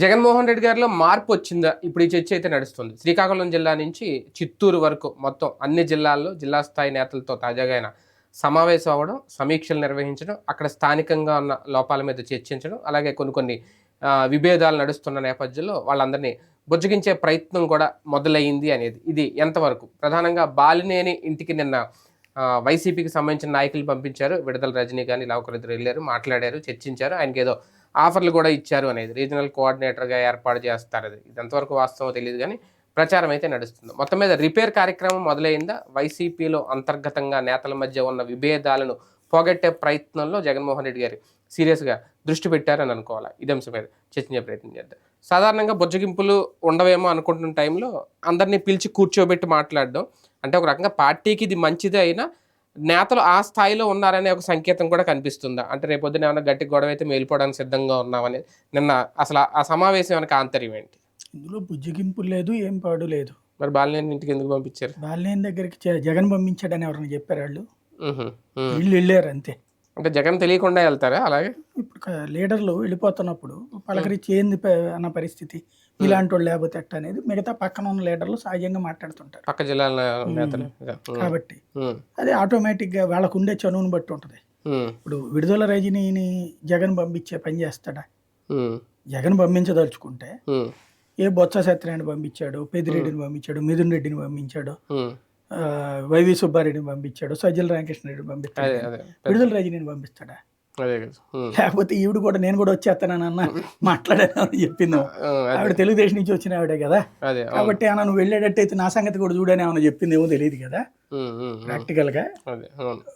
జగన్మోహన్ రెడ్డి గారిలో మార్పు వచ్చిందా? ఇప్పుడు ఈ చర్చ అయితే నడుస్తుంది. శ్రీకాకుళం జిల్లా నుంచి చిత్తూరు వరకు మొత్తం అన్ని జిల్లాల్లో జిల్లా స్థాయి నేతలతో తాజాగా ఆయన సమావేశం అవ్వడం సమీక్షలు నిర్వహించడం అక్కడ స్థానికంగా ఉన్న లోపాల మీద చర్చించడం అలాగే కొన్ని కొన్ని విభేదాలు నడుస్తున్న నేపథ్యంలో వాళ్ళందరినీ బుజ్జగించే ప్రయత్నం కూడా మొదలైంది అనేది. ఇది ఎంతవరకు? ప్రధానంగా బాలినేని ఇంటికి నిన్న వైసీపీకి సంబంధించిన నాయకులు పంపించారు. విడుదల రజనీ కానీ ఇలా ఒకరిద్దరు వెళ్ళారు మాట్లాడారు చర్చించారు. ఆయనకి ఏదో ఆఫర్లు కూడా ఇచ్చారు అనేది రీజనల్ కోఆర్డినేటర్గా ఏర్పాటు చేస్తారు అది. ఇది ఎంతవరకు వాస్తవం తెలియదు కానీ ప్రచారం అయితే నడుస్తుంది. మొత్తం మీద రిపేర్ కార్యక్రమం మొదలైందా? వైసీపీలో అంతర్గతంగా నేతల మధ్య ఉన్న విభేదాలను పోగొట్టే ప్రయత్నంలో జగన్మోహన్ రెడ్డి గారు సీరియస్గా దృష్టి పెట్టారని అనుకోవాలి? ఇది అంశం మీద చర్చించే ప్రయత్నం చేద్దాం. సాధారణంగా బుజ్జగింపులు ఉండవేమో అనుకుంటున్న టైంలో అందరినీ పిలిచి కూర్చోబెట్టి మాట్లాడడం అంటే ఒక రకంగా పార్టీకి ఇది మంచిదే అయినా నేతలు ఆ స్థాయిలో ఉన్నారనే ఒక సంకేతం కూడా కనిపిస్తుందా? అంటే రేపొద్దున ఏమైనా గట్టి గొడవ అయితే మేల్పోవడానికి సిద్ధంగా ఉన్నామని నిన్న అసలు ఆ- సమావేశం వెనక ఆంతర్యం ఏంటి? ఇందులో బుజ్జగింపు లేదు ఏం పాడు లేదు. మరి బాలినేని ఇంటికి ఎందుకు పంపించారు? బాలినేని దగ్గరికి జగన్ పంపించాడని ఎవరైనా చెప్పారు వాళ్ళు. వీళ్ళు వెళ్ళారు అంతే. అంటే జగన్ తెలియకుండా వెళ్తారా అలాగే? ఇప్పుడు లీడర్లు వెళ్ళిపోతున్నప్పుడు పలకరించి ఏంది అన్న పరిస్థితి. ఇలాంటి వాళ్ళు లేకపోతే ఎట్ట అనేది మిగతా పక్కన ఉన్న లీడర్లు సహజంగా మాట్లాడుతుంటారు పక్క జిల్లాల నేతలు. కాబట్టి. అది ఆటోమేటిక్గా వాళ్ళకు ఉండే చనువుని బట్టి ఉంటుంది. ఇప్పుడు విడుదల రజనీని జగన్ పంపించే పని చేస్తాడా. జగన్ పంపించదలుచుకుంటే. ఏ బొత్స సత్యనారాయణ పంపించాడు పెద్దిరెడ్డిని పంపించాడు మిథున్ రెడ్డిని పంపించాడు వైవి సుబ్బారెడ్డిని పంపించాడు సజ్జల రామకృష్ణ రెడ్డిని పంపిస్తాడు విడుదల రజనీని పంపిస్తాడా. లేకపోతే ఈవిడ కూడా నేను కూడా వచ్చేస్తానన్న మాట్లాడాను అని చెప్పింది. ఆవిడ తెలుగుదేశం నుంచి వచ్చిన ఆవిడే కదా. కాబట్టి ఆయన నువ్వు వెళ్ళేటట్టయితే నా సంగతి కూడా చూడని ఏమైనా చెప్పింది ఏమో తెలియదు కదా. ప్రాక్టికల్గా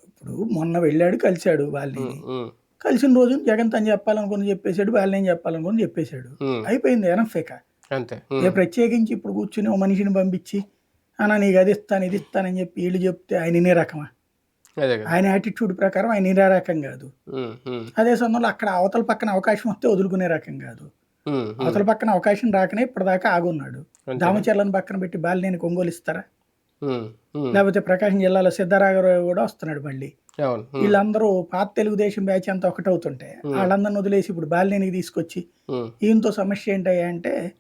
ఇప్పుడు మొన్న వెళ్ళాడు కలిశాడు వాళ్ళని. కలిసిన రోజు జగన్ తను చెప్పాలనుకుని చెప్పేశాడు వాళ్ళని ఏం చెప్పాలనుకుని చెప్పేశాడు. అయిపోయింది ఎనఫేక అంతే. ఏ ప్రత్యేకించి ఇప్పుడు కూర్చుని ఓ మనిషిని పంపించి అన్న నీకు అది ఇస్తాను ఇది ఇస్తానని చెప్పి వీళ్ళు చెప్తే ఆయన ఇనే రకమా? ఆయన యాటిట్యూడ్ ప్రకారం ఆయన ఇనే రకం కాదు. అదే సమయంలో అక్కడ అవతల పక్కన అవకాశం వస్తే వదులుకునే రకం కాదు. అవతల పక్కన అవకాశం రాకనే ఇప్పటిదాకా ఆగున్నాడు. దామచర్లను పక్కన పెట్టి బాలినేని కొనుగోలు ఇస్తారా. లేకపోతే ప్రకాశం జిల్లాలో సిద్ధరాఘరావు కూడా వస్తున్నాడు మళ్ళీ. వీళ్ళందరూ పాత తెలుగుదేశం బ్యాచ్ అంతా ఒకటవుతుంటే వాళ్ళందరిని వదిలేసి ఇప్పుడు బాలినేనికి తీసుకొచ్చి. ఈయనతో సమస్య ఏంటయ్యా అంటే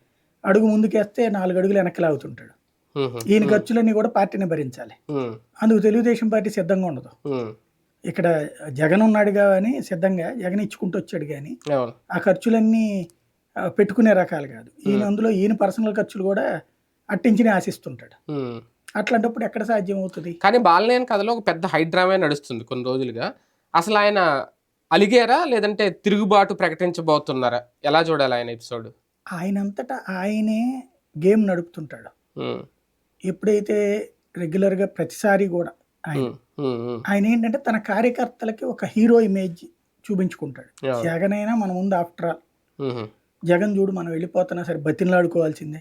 అడుగు ముందుకేస్తే నాలుగు అడుగులు వెనక్కి లాగుతుంటాడు. ఈయన ఖర్చులన్నీ కూడా పార్టీని భరించాలి. అందుకు తెలుగుదేశం పార్టీ సిద్ధంగా ఉండదు. ఇక్కడ జగన్ ఉన్నాడు కానీ సిద్ధంగా జగన్ ఇచ్చుకుంటూ వచ్చాడు కానీ ఆ ఖర్చులన్నీ పెట్టుకునే రకాలు కాదు. ఈయన అందులో ఈయన పర్సనల్ ఖర్చులు కూడా అట్టించినే ఆశిస్తుంటాడు. అట్లాంటప్పుడు ఎక్కడ సాధ్యం అవుతుంది కానీ బాలనేని కథలో ఒక పెద్ద హైడ్రామే నడుస్తుంది కొన్ని రోజులుగా. అసలు ఆయన అలిగారా? లేదంటే తిరుగుబాటు ప్రకటించబోతున్నారా? ఎలా చూడాలి ఆయన ఎపిసోడ్? ఆయనంతటా ఆయనే గేమ్ నడుపుతుంటాడు. ఎప్పుడైతే రెగ్యులర్గా ప్రతిసారి కూడా ఆయన ఆయన ఏంటంటే తన కార్యకర్తలకి ఒక హీరో ఇమేజ్ చూపించుకుంటాడు. జగన్ అయినా మన ముందు ఆఫ్టర్ ఆల్ జగన్ చూడు మనం వెళ్ళిపోతున్నా సరే బతిన్లాడుకోవాల్సిందే.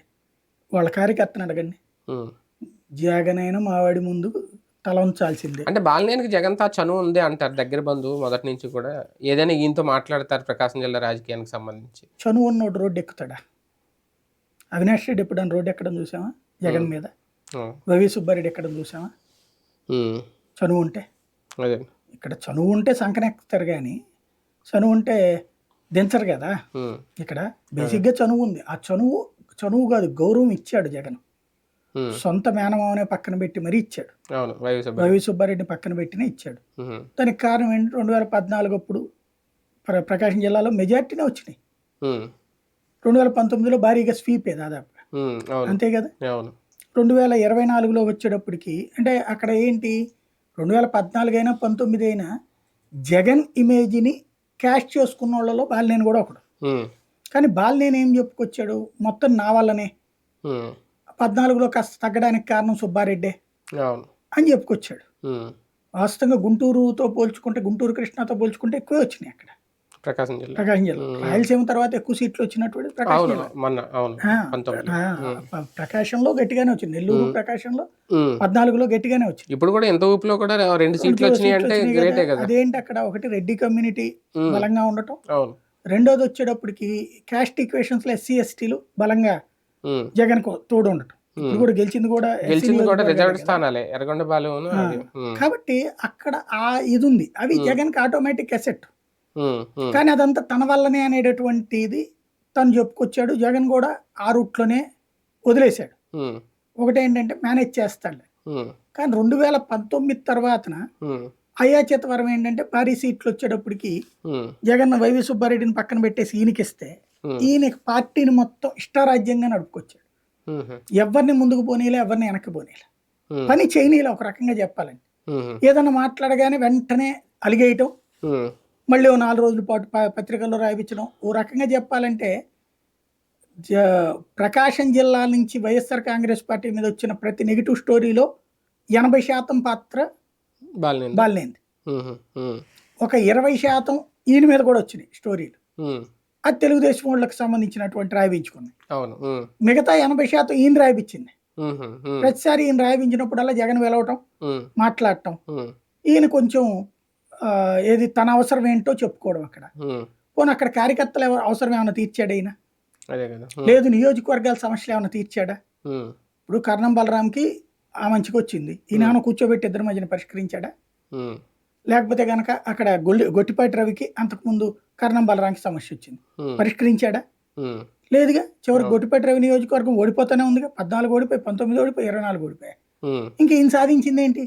వాళ్ళ కార్యకర్తను అడగండి. జగన్ అయినా మావాడి ముందు తల ఉంచాల్సిందే. అంటే బాలనేనికి జగన్తో ఆ చనువు ఉంది అంటారు దగ్గర బంధువు మొదటి నుంచి కూడా. ఏదైనా ఈయనతో మాట్లాడతారు ప్రకాశం జిల్లా రాజకీయానికి సంబంధించి. చనువు ఉన్నోడు రోడ్డు ఎక్కుతాడా? అవినాష్ రెడ్డి ఎప్పుడైనా రోడ్డు ఎక్కడం చూసామా జగన్ మీద? రవి సుబ్బారెడ్డి ఎక్కడం చూసామా. చనువు ఉంటే. అదే. ఇక్కడ చనువు ఉంటే సంకనెక్కుతారు కానీ చనువు ఉంటే దించరు కదా. ఇక్కడ బేసిక్గా చనువు ఉంది. ఆ చనువు చనువు కాదు గౌరవం ఇచ్చాడు జగన్. సొంత మేనమావనే పక్కన పెట్టి మరీ ఇచ్చాడు. రవి సుబ్బారెడ్డిని పక్కన పెట్టినే ఇచ్చాడు. దానికి కారణం ఏంటి? రెండు వేల పద్నాలుగు అప్పుడు ప్ర- ప్రకాశం జిల్లాలో మెజార్టీనే వచ్చినాయి. రెండు వేల పంతొమ్మిదిలో భారీగా స్వీపే. అవును. అంతే కదా? రెండు వేల ఇరవై నాలుగులో వచ్చేటప్పటికి అంటే అక్కడ ఏంటి రెండు వేల పద్నాలుగు అయినా పంతొమ్మిది అయినా జగన్ ఇమేజ్ని క్యాష్ చేసుకున్న వాళ్ళలో బాలినేని కూడా ఒకడు. కానీ బాలినేని ఏం చెప్పుకొచ్చాడు మొత్తం నా వల్లనే. పద్నాలుగులో కాస్త తగ్గడానికి కారణం సుబ్బారెడ్డే అని చెప్పుకొచ్చాడు. వాస్తవంగా గుంటూరుతో పోల్చుకుంటే గుంటూరు కృష్ణతో పోల్చుకుంటే ఎక్కువే వచ్చినాయి అక్కడ ప్రకాశం జిల్లా ప్రకాశం జిల్లా. రాయలసీమ తర్వాత ఎక్కువ సీట్లు వచ్చినటువంటి ప్రకాశం మొన్న అవును ప్రకాశంలో గట్టిగానే వచ్చింది నెల్లూరు ప్రకాశంలో. పద్నాలుగులో గట్టిగానే వచ్చింది ఇప్పుడు కూడా ఎంత ఊపిలో కూడా రెండు సీట్లు వచ్చినాయి అంటే గ్రేటే కదా. అదేంటి అక్కడ ఒకటి రెడ్డి కమ్యూనిటీ. బలంగా ఉండటం అవును రెండోది వచ్చేటప్పటికి క్యాస్ట్ ఈక్వేషన్స్లో ఎస్సీ ఎస్టీలు బలంగా. జగన్ తోడు ఉండటం ఇప్పుడు కూడా గెలిచింది కూడా గెలిచింది కూడా. స్థానాలే. కాబట్టి అక్కడ ఆ ఇది ఉంది అవి జగన్కి ఆటోమేటిక్ అసెట్. ఉమ్. కానీ అదంతా తన వల్లనే అనేటటువంటిది తను చెప్పుకొచ్చాడు. జగన్ కూడా ఆ రూట్లోనే వదిలేశాడు. ఒకటేంటంటే మేనేజ్ చేస్తాడు కానీ రెండు వేల పంతొమ్మిది తర్వాతన అయాచితవరం ఏంటంటే భారీ సీట్లు వచ్చేటప్పటికి జగన్ వైవి సుబ్బారెడ్డిని పక్కన పెట్టేసి ఈయనకిస్తే ఈయన పార్టీని మొత్తం ఇష్టారాజ్యంగా నడుపుకొచ్చాడు. ఎవరిని ముందుకు పోనీలే ఎవరిని వెనక్కి పోనీలే. పని చేయనీలే ఒక రకంగా చెప్పాలండి ఏదన్నా మాట్లాడగానే వెంటనే అలిగేయటం. మళ్ళీ ఓ నాలుగు రోజుల పాటు పత్రికల్లో రాయించడం ఓ రకంగా చెప్పాలంటే ప్రకాశం జిల్లా నుంచి వైఎస్ఆర్ కాంగ్రెస్ పార్టీ మీద వచ్చిన ప్రతి నెగిటివ్ స్టోరీలో ఎనభై శాతం పాత్ర. బాలినేంది ఒక ఇరవై శాతం ఈయన మీద కూడా వచ్చినాయి స్టోరీలు. అది తెలుగుదేశం వాళ్ళకి సంబంధించినటువంటి రాయించుకుంది మిగతా ఎనభై శాతం ఈయన ఉమ్, ప్రతిసారి ఈయన రాయించినప్పుడల్లా జగన్ వెలవటం మాట్లాడటం. ఈయన కొంచెం ఏది తన అవసరం ఏంటో చెప్పుకోవడం అక్కడ. పోనీ అక్కడ కార్యకర్తలు ఎవరు అవసరం ఏమైనా తీర్చాడా ఉమ్, లేదు నియోజకవర్గాల సమస్యలు ఏమైనా తీర్చాడా? ఇప్పుడు కర్ణం బలరాంకి ఆ మంచికి వచ్చింది. ఈయన కూర్చోబెట్టి ఇద్దరి మధ్యన పరిష్కరించాడా? లేకపోతే గనక అక్కడ గొల్లి గొట్టిపాటి రవికి అంతకుముందు కర్ణం బలరాంకి సమస్య వచ్చింది. పరిష్కరించాడా? లేదుగా. చివరికి అవును. గొట్టిపాటి రవి నియోజకవర్గం ఓడిపోతానే ఉందిగా. పద్నాలుగు ఓడిపోయి పంతొమ్మిది ఓడిపోయి ఇరవై నాలుగు ఓడిపోయాయి. ఇంకా ఈయన సాధించింది ఏంటి?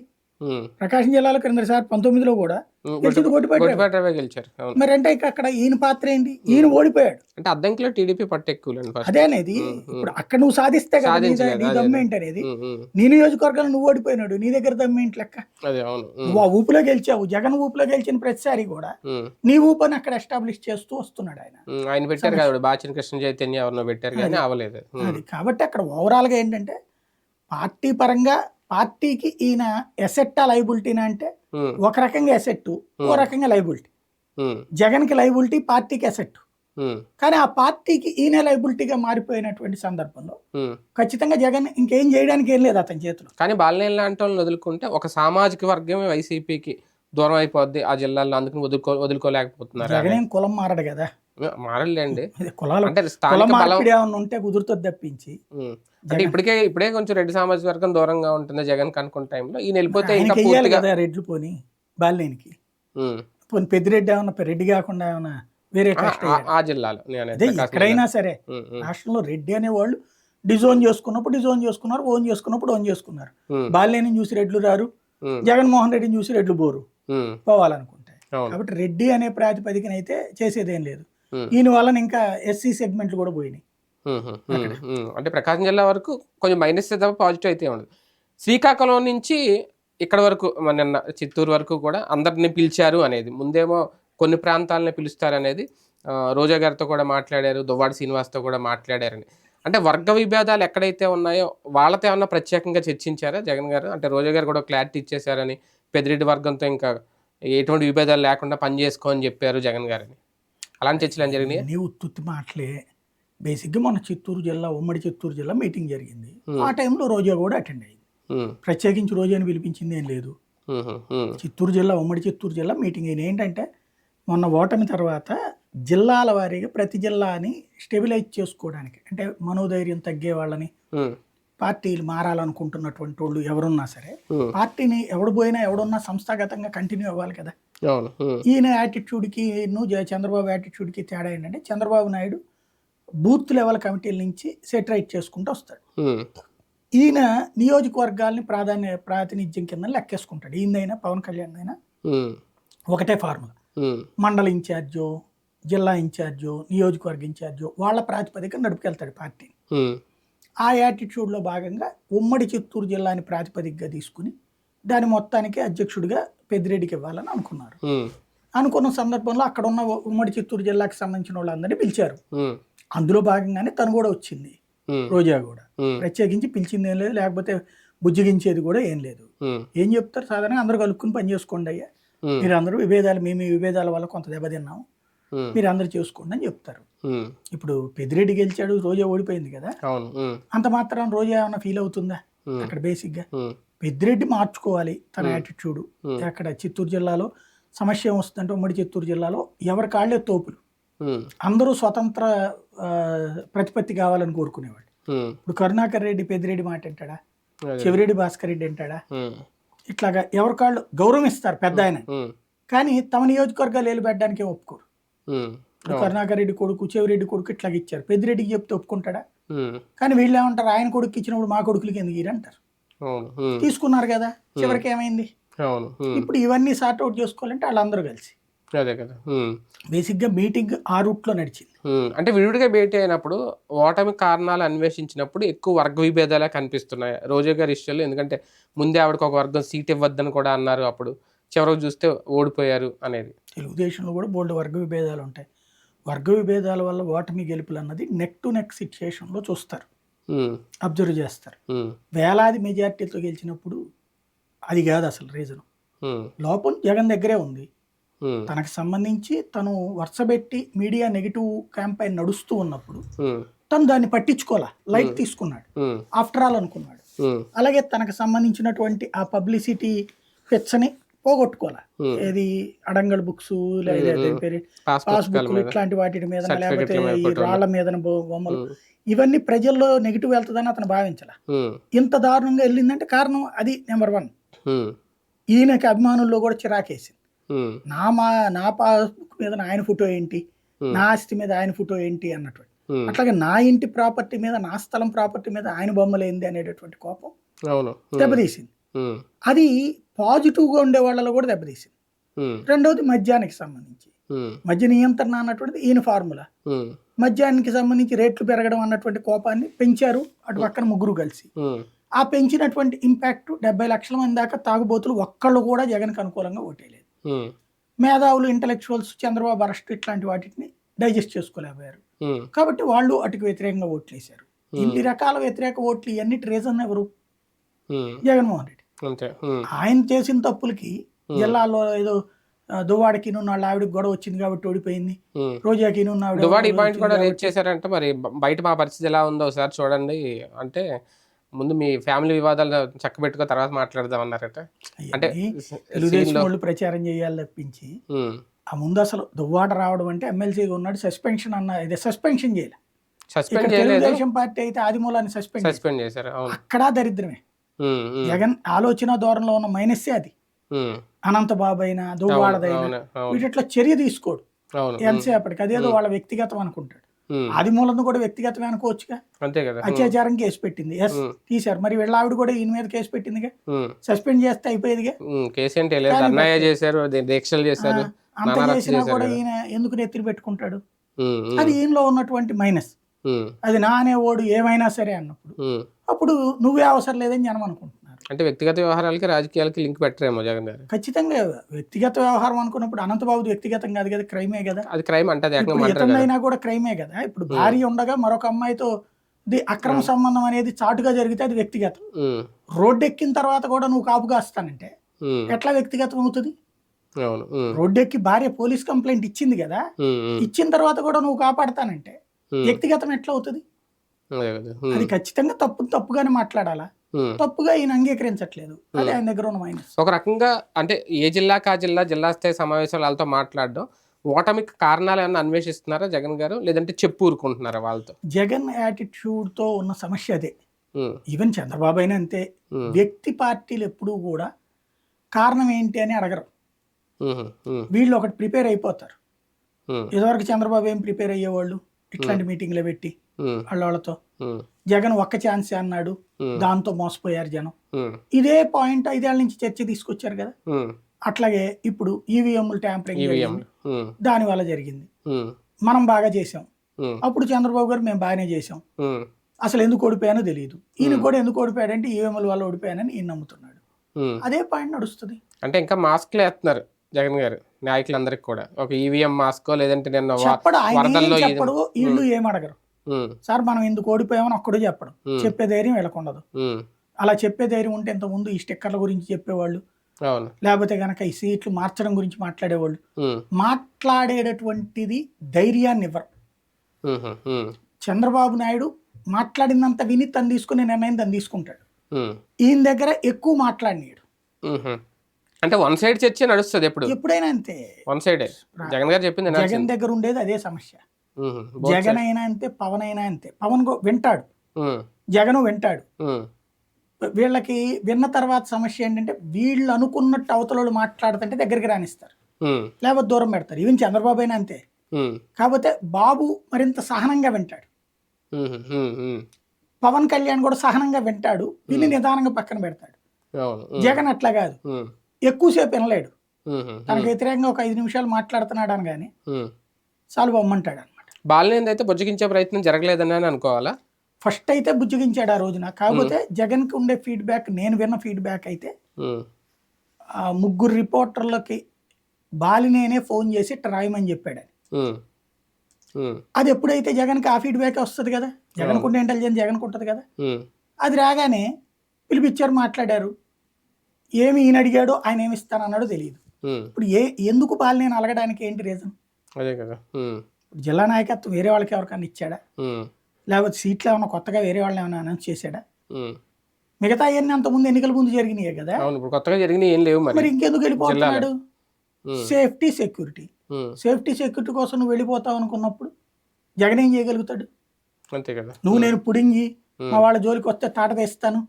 ప్రకాశం జిల్లాలో క్రిందసారి పంతొమ్మిదిలో కూడా గెలిచింది గెలిచారు మరి అంటే అక్కడ ఈయన పాత్ర ఏంటి? ఈయన ఓడిపోయాడు. అంటే అద్దంకిలో టీడీపీ పట్టు ఫస్ట్ అదే అనేది. ఇప్పుడు అక్కడ నువ్వు సాధిస్తే కదా నీ దమ్మేంటి అనేది నీ నియోజకవర్గంలో నువ్వు ఓడిపోయినాడు నీ దగ్గర దమ్మేంటి లెక్క? నువ్వు ఆ ఊపులో గెలిచావు జగన్ ఊపులో గెలిచిన ప్రతిసారి కూడా నీ ఊపని అక్కడ ఎస్టాబ్లిష్ చేస్తూ వస్తున్నాడు ఆయన. ఆయన పెట్టారు కదా బాచిన కృష్ణ చైతన్య ఎవరినో పెట్టారు కానీ అది. కాబట్టి అక్కడ ఓవరాల్గా ఏంటంటే పార్టీ పరంగా పార్టీకి ఈయన ఎసెట్టా లైబిలిటీనా అంటే ఒక రకంగా ఎసెట్ ఓ రకంగా లైబిలిటీ ఉమ్, జగన్కి లైబిలిటీ పార్టీకి ఎసెట్ కానీ ఆ పార్టీకి ఈయన లైబిలిటీగా మారిపోయినటువంటి సందర్భంలో. ఖచ్చితంగా జగన్ ఇంకేం చేయడానికి ఏం లేదు అతని చేతిలో. కానీ బాలినేని లాంటి వాళ్ళని వదులుకుంటే ఒక సామాజిక వర్గమే వైసీపీకి దూరం అయిపోద్ది ఆ జిల్లాల్లో అందుకని వదులుకో వదులుకోలేకపోతున్నారు జగన్ ఏం కులం మారడు కదా? మారలేండి కులాలు అంటే కుల ఉంటే కుదురుతుంది తప్పించి. అంటే ఇప్పటికే ఇప్పుడే కొంచెం రెడ్డి సామాజిక వర్గం దూరంగా ఉంటుంది జగన్ కనుక్కున్న టైంలో. ఈయన వెళ్ళిపోతే ఇంకా పూర్తిగా కదా రెడ్లు పోని బాలినేనికి? ఉమ్. పోనీ పెద్దిరెడ్డి ఏమన్నా రెడ్డి కాకుండా ఏమన్నా వేరే ఆ- జిల్లాలో ఎక్కడైనా సరే రాష్ట్రంలో రెడ్డి అనేవాళ్ళు డిజోన్ చేసుకున్నప్పుడు డిజోన్ చేసుకున్నారు ఓన్ చేసుకున్నప్పుడు ఓన్ చేసుకున్నారు. ఉమ్, బాలినేని చూసి రెడ్లు రారు జగన్మోహన్ రెడ్డిని చూసి రెడ్లు పోరు ఉమ్, పోవాలనుకుంటే. అవును. కాబట్టి రెడ్డి అనే ప్రాతిపదికన అయితే చేసేదేం లేదు. ఈయన వలన ఇంకా ఎస్సీ సెగ్మెంట్లు కూడా పోయినాయి. అంటే ప్రకాశం జిల్లా వరకు కొంచెం మైనస్ తప్ప పాజిటివ్ అయితే ఉండదు. శ్రీకాకుళం నుంచి ఇక్కడ వరకు మన నిన్న చిత్తూరు వరకు కూడా అందరిని పిలిచారు అనేది. ముందేమో కొన్ని ప్రాంతాలని పిలుస్తారు అనేది రోజా గారితో కూడా మాట్లాడారు దువ్వాడి శ్రీనివాస్తో కూడా మాట్లాడారని. అంటే వర్గ విభేదాలు ఎక్కడైతే ఉన్నాయో వాళ్ళతో ఏమన్నా ప్రత్యేకంగా చర్చించారా జగన్ గారు? అంటే రోజా గారు కూడా క్లారిటీ ఇచ్చేశారని పెద్దిరెడ్డి వర్గంతో ఇంకా ఎటువంటి విభేదాలు లేకుండా పని చేసుకో అని చెప్పారు జగన్ గారని. అలాంటి చర్చలు ఏం జరిగినాయి? నీ ఉత్తుత్తి మాటలే. బేసిక్గా మన చిత్తూరు జిల్లా ఉమ్మడి చిత్తూరు జిల్లా మీటింగ్ జరిగింది. ఆ టైంలో రోజా కూడా అటెండ్ అయింది ప్రత్యేకించి రోజాని పిలిపించింది ఏం లేదు. చిత్తూరు జిల్లా ఉమ్మడి చిత్తూరు జిల్లా మీటింగ్ అయింది ఏంటంటే మొన్న ఓటమి తర్వాత జిల్లాల వారీగా ప్రతి జిల్లాని స్టెబిలైజ్ చేసుకోవడానికి అంటే మనోధైర్యం తగ్గే వాళ్ళని పార్టీలు మారాలనుకుంటున్నటువంటి వాళ్ళు ఎవరున్నా సరే పార్టీని ఎవడు పోయినా ఎవడున్నా సంస్థాగతంగా కంటిన్యూ అవ్వాలి కదా. ఈయన యాటిట్యూడ్కి చంద్రబాబు యాటిట్యూడ్కి తేడా ఏంటంటే చంద్రబాబు నాయుడు బూత్ లెవెల్ కమిటీల నుంచి సెటరైట్ చేసుకుంటూ వస్తాడు. ఈయన నియోజకవర్గాల్ని ప్రాధాన్య ప్రాతినిధ్యం కింద లెక్కేసుకుంటాడు. ఈయనైనా పవన్ కళ్యాణ్ అయినా ఒకటే ఫార్ములా. మండల ఇన్ఛార్జో జిల్లా ఇన్ఛార్జో నియోజకవర్గ ఇన్ఛార్జో వాళ్ళ ప్రాతిపదిక నడుపుకెళ్తాడు పార్టీని ఆ యాటిట్యూడ్లో భాగంగా ఉమ్మడి చిత్తూరు జిల్లాని ప్రాతిపదికగా తీసుకుని దాని మొత్తానికి అధ్యక్షుడిగా పెద్దిరెడ్డికి ఇవ్వాలని అనుకున్నారు. అనుకున్న సందర్భంలో అక్కడ ఉన్న ఉమ్మడి చిత్తూరు జిల్లాకి సంబంధించిన వాళ్ళందరినీ పిలిచారు. అందులో భాగంగానే తను కూడా వచ్చింది. రోజా కూడా. ప్రత్యేకించి పిలిచింది ఏం లేదు లేకపోతే బుజ్జిగించేది కూడా ఏం లేదు. ఏం చెప్తారు? సాధారణంగా అందరూ కలుపుకుని పని చేసుకోండి అయ్యా. మీరు అందరూ విభేదాలు మీ మీ విభేదాల వల్ల కొంత దెబ్బతిన్నాం. మీరు అందరూ చేసుకోండి అని చెప్తారు. ఇప్పుడు పెద్దిరెడ్డి గెలిచాడు రోజా ఓడిపోయింది కదా. అంత మాత్రం రోజా ఏమైనా ఫీల్ అవుతుందా? అక్కడ బేసిక్గా పెద్దిరెడ్డి మార్చుకోవాలి తన యాటిట్యూడ్. అక్కడ చిత్తూరు జిల్లాలో సమస్య ఏమొస్తుందంటే ఉమ్మడి చిత్తూరు జిల్లాలో ఎవరి కాళ్ళే తోపులు. అందరూ స్వతంత్ర ప్రతిపత్తి కావాలని కోరుకునేవాళ్ళు. ఇప్పుడు కరుణాకర్ రెడ్డి పెద్దిరెడ్డి మాట అంటాడా. చెవిరెడ్డి భాస్కర్ రెడ్డి అంటాడా ఇట్లాగా ఎవరి కాళ్ళు గౌరవం ఇస్తారు పెద్ద ఆయన. కానీ తమ నియోజకవర్గాలు ఏలు పెట్టడానికి ఒప్పుకోరు కరుణాకర్ రెడ్డి కొడుకు చెవిరెడ్డి కొడుకు ఇట్లాగ ఇచ్చారు. పెద్దిరెడ్డికి చెప్తే ఒప్పుకుంటాడా? కానీ వీళ్ళు ఏమంటారు? ఆయన కొడుకు ఇచ్చినప్పుడు మా కొడుకులకి ఎందుకు ఇరు అంటారు అవును. ఉమ్, తీసుకున్నారు కదా. చివరికి ఏమైంది? అవును. ఇప్పుడు ఇవన్నీ సార్ట్అవుట్ చేసుకోవాలంటే వాళ్ళందరూ కలిసి. అదే కదా. బేసిక్గా మీటింగ్ ఆ రూట్లో నడిచింది. అంటే విడివిడిగా భేటీ అయినప్పుడు ఓటమి కారణాలు అన్వేషించినప్పుడు ఎక్కువ వర్గ విభేదాలే కనిపిస్తున్నాయి. రోజా గారి ఇష్యూలో ఎందుకంటే ముందే ఆవిడకి ఒక వర్గం సీట్ ఇవ్వద్దని కూడా అన్నారు అప్పుడు. చివరికి చూస్తే ఓడిపోయారు అనేది. తెలుగుదేశంలో కూడా బోల్డ్ వర్గ విభేదాలు ఉంటాయి. వర్గ విభేదాల వల్ల ఓటమి గెలుపులు అన్నది నెక్ టు నెక్ సిచ్యుయేషన్లో చూస్తారు. అబ్జర్వ్ చేస్తారు. వేలాది మెజార్టీతో గెలిచినప్పుడు అది కాదు అసలు రీజన్ లోపం జగన్ దగ్గరే ఉంది. తనకు సంబంధించి తను వరుసబెట్టి మీడియా నెగిటివ్ క్యాంపైన్ నడుస్తూ ఉన్నప్పుడు తను దాన్ని పట్టించుకోవాలా లైట్ తీసుకున్నాడు. ఆఫ్టర్ ఆల్ అనుకున్నాడు. అలాగే తనకు సంబంధించినటువంటి ఆ పబ్లిసిటీ పెచ్చని పోగొట్టుకోవాలా. ఏది అడంగల్ బుక్స్ పాస్ బుక్లు మీద. ఇట్లాంటి వాటి మీద లేకపోతే ఈ. రాళ్ళ మీద బొమ్మలు. ఇవన్నీ ప్రజల్లో నెగిటివ్ వెళ్తుందని అతను భావించాల. ఇంత దారుణంగా వెళ్ళిందంటే కారణం అది నెంబర్ వన్ ఈయనకి అభిమానుల్లో కూడా చిరాకేసింది. నా మా నా పాస్బుక్ మీద ఆయన ఫోటో ఏంటి. నా ఆస్తి మీద ఆయన ఫోటో ఏంటి? అన్నటువంటి. అట్లాగే నా ఇంటి ప్రాపర్టీ మీద నా స్థలం ప్రాపర్టీ మీద ఆయన బొమ్మలు ఏంది? అనేటటువంటి కోపం దెబ్బతీసింది. అది పాజిటివ్గా ఉండే వాళ్ళలో కూడా దెబ్బతీసింది. రెండవది మద్యానికి సంబంధించి. మద్య నియంత్రణ అన్నటువంటిది ఈయన ఫార్ములా. మద్యానికి సంబంధించి రేట్లు పెరగడం అన్నటువంటి కోపాన్ని పెంచారు. అటు పక్కన ముగ్గురు కలిసి. ఆ పెంచినటువంటి ఇంపాక్ట్ డెబ్బై లక్షల మంది దాకా తాగుబోతులు ఒక్కళ్ళు కూడా జగన్కి అనుకూలంగా ఓటేయలేదు. మేధావులు ఇంటలెక్చువల్స్ చంద్రబాబు అరెస్ట్ ఇట్లాంటి వాటిని డైజెస్ట్ చేసుకోలేకపోయారు. కాబట్టి వాళ్ళు అటుకు వ్యతిరేకంగా ఓట్లు వేశారు ఇన్ని రకాల వ్యతిరేక ఓట్లు ఇవన్నిటి రీజన్ ఎవరు? జగన్మోహన్ రెడ్డి. ఆయన చేసిన తప్పులకి జిల్లాలో ఏదో ఆ, దువ్వాడకి వాళ్ళ ఆవిడకి గొడవ వచ్చింది కాబట్టి ఓడిపోయింది. రోజాకి దువాడి పాయింట్ కూడా రేట్ చేశారంటే మరి బయట మా పరిస్థితి ఎలా ఉందో ఒకసారి చూడండి. అంటే ముందు మీ ఫ్యామిలీ వివాదాలు చక్కబెట్టుకో తర్వాత మాట్లాడదాం అన్నారట. అంటే తెలుగుదేశం వాళ్ళు ప్రచారం చేయాలి తప్పించి ఆ ముందు అసలు దువ్వాడ రావడం అంటే ఎమ్మెల్సీగా ఉన్నాడు సస్పెన్షన్ అన్న ఇది సస్పెన్షన్ చేయాలి. సస్పెండ్ తెలుగుదేశం పార్టీ అయితే ఆదిమూలాన్ని సస్పెండ్ సస్పెండ్ చేశారు అక్కడ దరిద్రమే. జగన్ ఆలోచన ధోరణిలో ఉన్న మైనస్సే అది. అనంత బాబైనా దువ్వాడదైనా అవును అవును వీటిట్లో చర్య తీసుకోడు. ఎంతసేపటికి? అదేదో వాళ్ళ వ్యక్తిగతం అనుకుంటాడు. ఉమ్, ఆదిమూలను కూడా వ్యక్తిగతమే అనుకోవచ్చుగా. అంతే కదా. అత్యాచారం కేసు పెట్టింది. ఎస్. తీశారు. మరి వీళ్ళ ఆవిడ కూడా ఈయన మీద కేసు పెట్టిందిగా? సస్పెండ్ చేస్తే అయిపోయేదిగా? కేసు ఏంటి అన్నయ్య చేశారు దీక్షలు చేశారు అంత చేసినా కూడా. ఈయన ఎందుకు నెత్తిరి పెట్టుకుంటాడు? అది ఈయనలో ఉన్నటువంటి మైనస్ అది నా అనేవాడు ఏమైనా సరే అన్నప్పుడు. అప్పుడు నువ్వే అవసరం లేదని జనం అనుకుంటున్నారు. అంటే వ్యక్తిగత వ్యవహారాలకి రాజకీయాలకి లింక్ పెట్టరేమో జగన్ గారు. ఖచ్చితంగా వ్యక్తిగత వ్యవహారం అనుకున్నప్పుడు అనంతబాబుది వ్యక్తిగతం కాదు కదా క్రైమే కదా. అది క్రైమ్ అంటే ఇతనైనా కూడా క్రైమే కదా. ఇప్పుడు భార్య ఉండగా మరొక అమ్మాయితో ఇది అక్రమ సంబంధం అనేది చాటుగా జరిగితే అది వ్యక్తిగతం. రోడ్డు ఎక్కిన తర్వాత కూడా నువ్వు కాపు కాస్తానంటే ఎట్లా వ్యక్తిగతం అవుతుంది? రోడ్డు ఎక్కి భార్య పోలీస్ కంప్లైంట్ ఇచ్చింది కదా ఇచ్చిన తర్వాత కూడా నువ్వు కాపాడతానంటే వ్యక్తిగతం ఎట్లా అవుతుంది? అదే ఖచ్చితంగా తప్పు తప్పుగానే మాట్లాడాలా. తప్పుగా ఈయన అంగీకరించట్లేదు. అది ఆయన దగ్గర ఉన్న మైనస్ ఒక రకంగా అంటే ఏ జిల్లాకి ఆ జిల్లా జిల్లా స్థాయి సమావేశాలు వాళ్ళతో మాట్లాడడం ఓటమికి కారణాలు ఏమన్నా అన్వేషిస్తున్నారా జగన్ గారు? లేదంటే చెప్పు ఊరుకుంటున్నారా వాళ్ళతో? జగన్ యాటిట్యూడ్తో ఉన్న సమస్య అదే. ఈవెన్ చంద్రబాబు అయినా అంతే. వ్యక్తి పార్టీలు ఎప్పుడూ కూడా కారణం ఏంటి అని అడగరు. వీళ్ళు ఒకటి ప్రిపేర్ అయిపోతారు. ఇదివరకు చంద్రబాబు ఏం ప్రిపేర్ అయ్యేవాళ్ళు? ఇట్లాంటి మీటింగ్లో పెట్టి వాళ్ళ వాళ్ళతో. జగన్ ఒక్క ఛాన్సే అన్నాడు. దాంతో మోసపోయారు జనం. ఇదే పాయింట్ ఐదేళ్ళ నుంచి చర్చ తీసుకొచ్చారు కదా. అట్లాగే ఇప్పుడు ఈవీఎంలు ట్యాంపరింగ్ ఈవీఎం జరిగింది. ఉమ్, దాని వల్ల జరిగింది. మనం బాగా చేసాం అప్పుడు చంద్రబాబు గారు మేము బాగానే చేసాం అసలు ఎందుకు ఓడిపోయానో తెలియదు ఈయన కూడా ఎందుకు ఓడిపోయాడంటే ఈవీఎంల వల్ల ఓడిపోయానని ఈయన నమ్ముతున్నాడు. అదే పాయింట్ నడుస్తుంది. అంటే ఇంకా మాస్క్లు వేస్తున్నారు జగన్ గారు నాయకులందరికి కూడా. ఒక ఈవీఎం మాస్కో లేదంటే నిన్న వీళ్ళు ఏం అడగరు. సార్ మనం ఎందుకు ఓడిపోయామని ఒక్కడు చెప్పడం. చెప్పే ధైర్యం వీళ్ళకుండదు. అలా చెప్పే ధైర్యం ఉంటే ఇంత ముందు ఈ స్టిక్కర్ల గురించి చెప్పేవాళ్ళు. లేకపోతే గనక ఈ సీట్లు మార్చడం గురించి మాట్లాడేవాళ్ళు. మాట్లాడేటటువంటిది ధైర్యాన్ని ఇవ్వరు. చంద్రబాబు నాయుడు మాట్లాడినంత విని తను తీసుకునే నిర్ణయం తను తీసుకుంటాడు. ఈయన దగ్గర ఎక్కువ మాట్లాడినాడు. అంటే వన్ సైడ్ చర్చ నడుస్తుంది ఎప్పుడు? ఎప్పుడైనా అంతే. వన్ సైడే. జగన్ గారు చెప్పింది జగన్. దగ్గర ఉండేది అదే సమస్య. జగన్. అయినా అంతే పవన్ అయినా అంతే. పవన్ వింటాడు. జగన్ వింటాడు. వీళ్ళకి విన్న తర్వాత సమస్య ఏంటంటే వీళ్ళు అనుకున్నట్టు అవతల వాళ్ళు మాట్లాడుతుంటే దగ్గరికి రానిస్తారు. ఉమ్, లేకపోతే దూరం పెడతారు. ఈవెన్ చంద్రబాబు అయినా అంతే. కాకపోతే బాబు మరింత సహనంగా వింటాడు. పవన్ కళ్యాణ్ కూడా సహనంగా వింటాడు. విని నిదానంగా పక్కన పెడతాడు. జగన్ అట్లా కాదు. ఎక్కువసేపు వినలేడు. తనకు వ్యతిరేకంగా ఒక ఐదు నిమిషాలు మాట్లాడుతున్నాడు అని కానీ. చాలు బొమ్మంటాడు బాలినేని అయితే బుజ్జగించే ప్రయత్నం జరగలేదని అని అనుకోవాలా? ఫస్ట్ అయితే బుజ్జగించాడు ఆ రోజున. కాకపోతే జగన్కి ఉండే ఫీడ్బ్యాక్ నేను విన్న ఫీడ్బ్యాక్ అయితే ముగ్గురు రిపోర్టర్లకి బాలినేనే ఫోన్ చేసి ఇట్ట రాయమని చెప్పాడు అది ఎప్పుడైతే జగన్కి ఆ ఫీడ్బ్యాక్ వస్తుంది కదా? జగన్కు ఉండే ఇంటెలిజెన్స్ జగన్కు ఉంటుంది కదా? అది రాగానే పిలిపించారు మాట్లాడారు. ఏమి ఈయన అడిగాడో ఆయన ఏమి ఇస్తానన్నాడో తెలియదు. ఇప్పుడు ఏ ఎందుకు బాలినేని అలగడానికి ఏంటి రీజన్ అదే కదా. ఇప్పుడు జిల్లా నాయకత్వం వేరే వాళ్ళకి ఎవరికైనా ఇచ్చాడా? లేకపోతే సీట్లు ఏమైనా కొత్తగా వేరే వాళ్ళని ఏమైనా అనౌన్స్ చేశాడా. మిగతా అంత ముందు ఎన్నికల ముందు జరిగినాయి కదా? కొత్తగా జరిగినాయి ఏం లేవు మరి. ఇంకెందుకు వెళ్ళిపోతున్నాడు? Safety security. సేఫ్టీ సెక్యూరిటీ కోసం నువ్వు వెళ్ళిపోతావు అనుకున్నప్పుడు జగన్ ఏం చేయగలుగుతాడు? అంతే కదా. నువ్వు నేను పుడింగి మా వాళ్ళ జోలికి వస్తే తాట తెస్తాను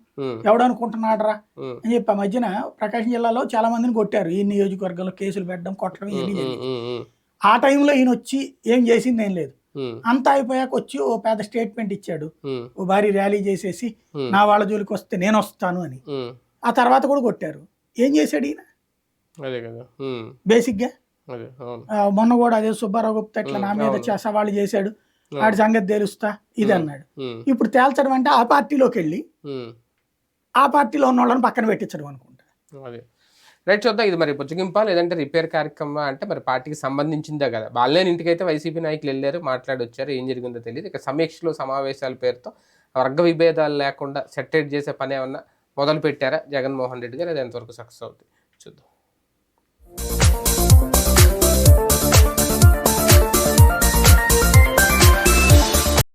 ఎవడనుకుంటున్నాడరా? అని చెప్పి ఆ మధ్యన ప్రకాశం జిల్లాలో చాలా మందిని కొట్టారు. ఈ నియోజకవర్గంలో కేసులు పెట్టడం కొట్టడం ఇవన్నీ ఆ టైంలో ఈయన వచ్చి ఏం చేసింది ఏం లేదు. అంతా అయిపోయాక వచ్చి ఓ పెద్ద స్టేట్మెంట్ ఇచ్చాడు. ఓ భారీ ర్యాలీ చేసేసి నా వాళ్ళ జోలికి వస్తే నేను వస్తాను అని. ఆ తర్వాత కూడా కొట్టారు. ఏం చేశాడు ఈయన? అదే కదా. ఉమ్, బేసిక్గా అదే అవును. ఆ, మొన్న కూడా అదే సుబ్బారావు గుప్తా ఇట్లా నా మీద సవాళ్ళు చేశాడు. ఆడి సంగతి తెలుస్తా ఇది అన్నాడు. ఇప్పుడు తేల్చడం అంటే ఆ పార్టీలోకి వెళ్ళి ఆ పార్టీలో ఉన్న వాళ్ళని పక్కన పెట్టించడం అనుకుంటా. రైట్ చూద్దాం. ఇది మరి బుజ్జగింపా లేదంటే రిపేర్ కార్యక్రమం అంటే మరి పార్టీకి సంబంధించిందే కదా. బాలేని ఇంటికైతే వైసీపీ నాయకులు వెళ్ళారు మాట్లాడి వచ్చారు ఏం జరిగిందో తెలియదు ఇక సమీక్షలు సమావేశాల పేరుతో వర్గ విభేదాలు లేకుండా సెటరేట్ చేసే పని ఏమన్నా మొదలు పెట్టారా జగన్మోహన్ రెడ్డి గారు? అది ఎంతవరకు సక్సెస్ అవుతుంది చూద్దాం.